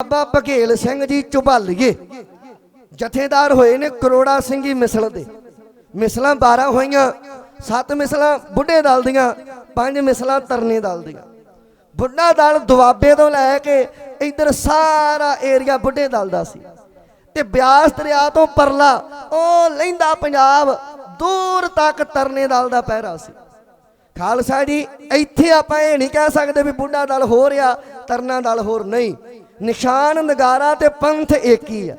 ਬਾਬਾ ਬਘੇਲ ਸਿੰਘ ਜੀ ਚੁਭਾਲੀਏ ਜਥੇਦਾਰ ਹੋਏ ਨੇ ਕਰੋੜਾ ਸਿੰਘੀ ਮਿਸਲ ਦੇ। ਮਿਸਲਾਂ 12 ਹੋਈਆਂ, ਸੱਤ ਮਿਸਲਾਂ ਬੁੱਢੇ ਦਲ ਦੀਆਂ, ਪੰਜ ਮਿਸਲਾਂ ਤਰਨੇ ਦਲ ਦੀਆਂ। ਬੁੱਢਾ ਦਲ ਦੁਆਬੇ ਤੋਂ ਲੈ ਕੇ ਇੱਧਰ ਸਾਰਾ ਏਰੀਆ ਬੁੱਢੇ ਦਲ ਦਾ ਸੀ। ਤੇ ਬਿਆਸ ਦਰਿਆ ਤੋਂ ਪਰਲਾ ਉਹ ਲੈਂਦਾ ਪੰਜਾਬ, ਦੂਰ ਤੱਕ ਤਰਨੇ ਦਲ ਦਾ ਪਹਿਰਾ ਸੀ। ਖਾਲਸਾ ਜੀ, ਇੱਥੇ ਆਪਾਂ ਇਹ ਨਹੀਂ ਕਹਿ ਸਕਦੇ ਵੀ ਬੁੱਢਾ ਦਲ ਹੋ ਰਿਹਾ, ਤਰਨਾ ਦਲ ਹੋਰ ਨਹੀਂ। ਨਿਸ਼ਾਨ, ਨਗਾਰਾ ਤੇ ਪੰਥ ਇੱਕ ਹੀ ਆ।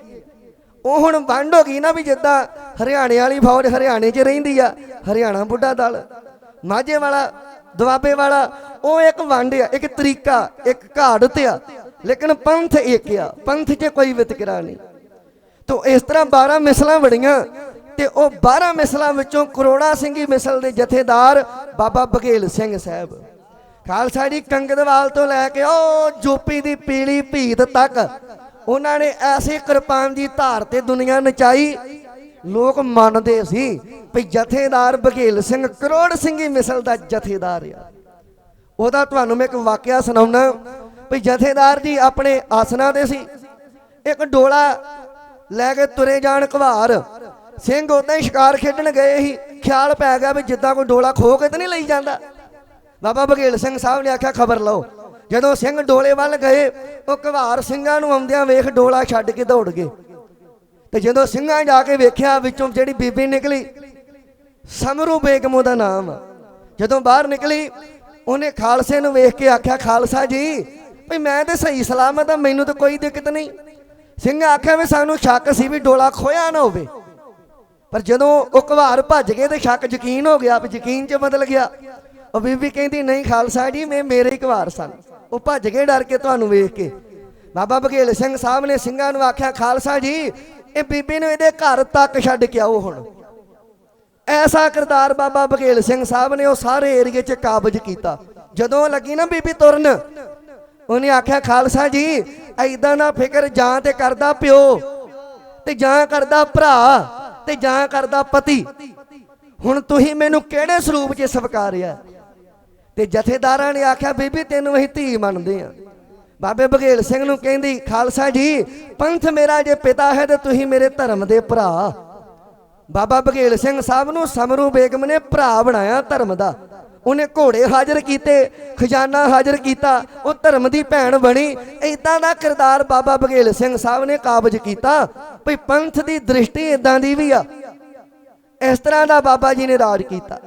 ਉਹ ਹੁਣ ਵੰਡ ਹੋ ਗਈ ਨਾ ਵੀ ਜਿੱਦਾਂ ਹਰਿਆਣੇ ਵਾਲੀ ਫੌਜ ਹਰਿਆਣੇ 'ਚ ਰਹਿੰਦੀ ਆ, ਹਰਿਆਣਾ ਬੁੱਢਾ ਦਲ, ਮਾਝੇ ਵਾਲਾ, ਦੁਆਬੇ ਵਾਲਾ, ਉਹ ਇੱਕ ਵੰਡ ਆ, ਇੱਕ ਤਰੀਕਾ, ਇੱਕ ਘਾੜਤ ਆ। ਲੇਕਿਨ ਪੰਥ ਇੱਕ ਆ, ਪੰਥ 'ਚ ਕੋਈ ਵਿਤਕਰਾ ਨਹੀਂ। ਤੋ ਇਸ ਤਰ੍ਹਾਂ 12 ਮਿਸਲਾਂ ਬੜੀਆਂ ਤੇ ਉਹ 12 ਮਿਸਲਾਂ ਵਿੱਚੋਂ ਕਰੋੜਾ ਸਿੰਘੀ ਮਿਸਲ ਦੇ ਜਥੇਦਾਰ ਬਾਬਾ ਬਘੇਲ ਸਿੰਘ ਸਾਹਿਬ। ਖਾਲਸਾ ਜੀ ਕੰਗਦਵਾਲ ਤੋਂ ਲੈ ਕੇ, ਉਹ ਜੋਪੀ ਦੀ ਪੀਲੀ ਭੀਤ ਤੱਕ ਉਹਨਾਂ ਨੇ ਐਸੀ ਕਿਰਪਾਨ ਦੀ ਧਾਰ ਤੇ ਦੁਨੀਆ ਨਚਾਈ। ਲੋਕ ਮੰਨਦੇ ਸੀ ਵੀ ਜਥੇਦਾਰ ਬਘੇਲ ਸਿੰਘ, ਕਰੋੜ ਸਿੰਘੀ ਮਿਸਲ ਦਾ ਜਥੇਦਾਰ ਆ। ਉਹਦਾ ਤੁਹਾਨੂੰ ਮੈਂ ਇੱਕ ਵਾਕਿਆ ਸੁਣਾਉਣਾ ਵੀ ਜਥੇਦਾਰ ਜੀ ਆਪਣੇ ਆਸਨਾ ਤੇ ਸੀ। ਇੱਕ ਡੋਲਾ ਲੈ ਕੇ ਤੁਰੇ ਜਾਣ ਘਵਾਰ। ਸਿੰਘ ਉਦਾਂ ਹੀ ਸ਼ਿਕਾਰ ਖੇਡਣ ਗਏ ਸੀ। ਖਿਆਲ ਪੈ ਗਿਆ ਵੀ ਜਿੱਦਾਂ ਕੋਈ ਡੋਲਾ ਖੋ ਕੇ ਤਾਂ ਨਹੀਂ ਲਈ ਜਾਂਦਾ। ਬਾਬਾ ਬਘੇਲ ਸਿੰਘ ਸਾਹਿਬ ਨੇ ਆਖਿਆ, ਖਬਰ ਲਓ। ਜਦੋਂ ਸਿੰਘ ਡੋਲੇ ਵੱਲ ਗਏ, ਉਹ ਘਵਾਰ ਸਿੰਘਾਂ ਨੂੰ ਆਉਂਦਿਆਂ ਵੇਖ ਡੋਲਾ ਛੱਡ ਕੇ ਦੌੜ ਗਏ। ਤੇ ਜਦੋਂ ਸਿੰਘਾਂ ਜਾ ਕੇ ਵੇਖਿਆ, ਵਿੱਚੋਂ ਜਿਹੜੀ ਬੀਬੀ ਨਿਕਲੀ, ਸਮਰੂ ਬੇਗਮ ਉਹਦਾ ਨਾਮ। ਜਦੋਂ ਬਾਹਰ ਨਿਕਲੀ, ਉਹਨੇ ਖਾਲਸੇ ਨੂੰ ਵੇਖ ਕੇ ਆਖਿਆ, ਖਾਲਸਾ ਜੀ, ਭਈ ਮੈਂ ਤੇ ਸਹੀ ਸਲਾਮਤ ਆ, ਮੈਨੂੰ ਤਾਂ ਕੋਈ ਦਿੱਕਤ ਨਹੀਂ। ਸਿੰਘ ਆਖਿਆ ਵੀ ਸਾਨੂੰ ਸ਼ੱਕ ਸੀ ਵੀ ਡੋਲਾ ਖੋਇਆ ਨਾ ਹੋਵੇ। ਪਰ ਜਦੋਂ ਉਹ ਘਵਾਰ ਭੱਜ ਗਏ ਤੇ ਸ਼ੱਕ ਯਕੀਨ ਹੋ ਗਿਆ, ਵੀ ਯਕੀਨ 'ਚ ਬਦਲ ਗਿਆ। ਉਹ ਬੀਬੀ ਕਹਿੰਦੀ, ਨਹੀਂ ਖਾਲਸਾ ਜੀ, ਮੈਂ ਮੇਰੇ ਹੀ ਘਵਾਰ ਸਨ। ਉਹ ਭੱਜ ਗਏ ਡਰ ਕੇ ਤੁਹਾਨੂੰ ਵੇਖ ਕੇ। ਬਾਬਾ ਬਘੇਲ ਸਿੰਘ ਸਾਹਿਬ ਨੇ ਸਿੰਘਾਂ ਨੂੰ ਆਖਿਆ, ਖਾਲਸਾ ਜੀ, ਇਹ ਬੀਬੀ ਨੂੰ ਇਹਦੇ ਘਰ ਤੱਕ ਛੱਡ ਕੇ ਆਓ ਹੁਣ। ਐਸਾ ਕਿਰਦਾਰ ਬਾਬਾ ਬਘੇਲ ਸਿੰਘ ਸਾਹਿਬ ਨੇ ਉਹ ਸਾਰੇ ਏਰੀਏ 'ਚ ਕਾਬਜ ਕੀਤਾ। ਜਦੋਂ ਲੱਗੀ ਨਾ ਬੀਬੀ ਤੁਰਨ, ਉਹਨੇ ਆਖਿਆ, ਖਾਲਸਾ ਜੀ ਐਦਾਂ ਨਾ ਫਿਕਰ, ਜਾਂ ਤੇ ਕਰਦਾ ਪਿਓ, ਤੇ ਜਾਂ ਕਰਦਾ ਭਰਾ, ਤੇ ਜਾਂ ਕਰਦਾ ਪਤੀ। ਹੁਣ ਤੁਸੀਂ ਮੈਨੂੰ ਕਿਹੜੇ ਸਰੂਪ 'ਚ ਸਵਕਾਰਿਆ? ਤੇ ਜਥੇਦਾਰਾਂ ਨੇ ਆਖਿਆ, ਬੀਬੀ, ਤੈਨੂੰ ਅਸੀਂ ਧੀ ਮੰਨਦੇ ਆ ਬਾਬੇ ਬਘੇਲ ਸਿੰਘ ਨੂੰ ਕਹਿੰਦੀ, ਖਾਲਸਾ ਜੀ, ਪੰਥ ਮੇਰਾ ਜੇ ਪਿਤਾ ਹੈ ਤੇ ਤੁਸੀਂ ਮੇਰੇ ਧਰਮ ਦੇ ਭਰਾ। ਬਾਬਾ ਬਘੇਲ ਸਿੰਘ ਸਾਹਿਬ ਨੂੰ ਸਮਰੂ ਬੇਗਮ ਨੇ ਭਰਾ ਬਣਾਇਆ ਧਰਮ ਦਾ। ਉਹਨੇ ਘੋੜੇ ਹਾਜ਼ਰ ਕੀਤੇ, ਖਜ਼ਾਨਾ ਹਾਜ਼ਰ ਕੀਤਾ, ਉਹ ਧਰਮ ਦੀ ਭੈਣ ਬਣੀ। ਇਦਾਂ ਦਾ ਕਿਰਦਾਰ ਬਾਬਾ ਬਘੇਲ ਸਿੰਘ ਸਾਹਿਬ ਨੇ ਕਾਬਜ ਕੀਤਾ। ਭਈ ਪੰਥ ਦੀ ਦ੍ਰਿਸ਼ਟੀ ਇਦਾਂ ਦੀ ਵੀ ਆ। ਇਸ ਤਰ੍ਹਾਂ ਦਾ ਬਾਬਾ ਜੀ ਨੇ ਰਾਜ ਕੀਤਾ।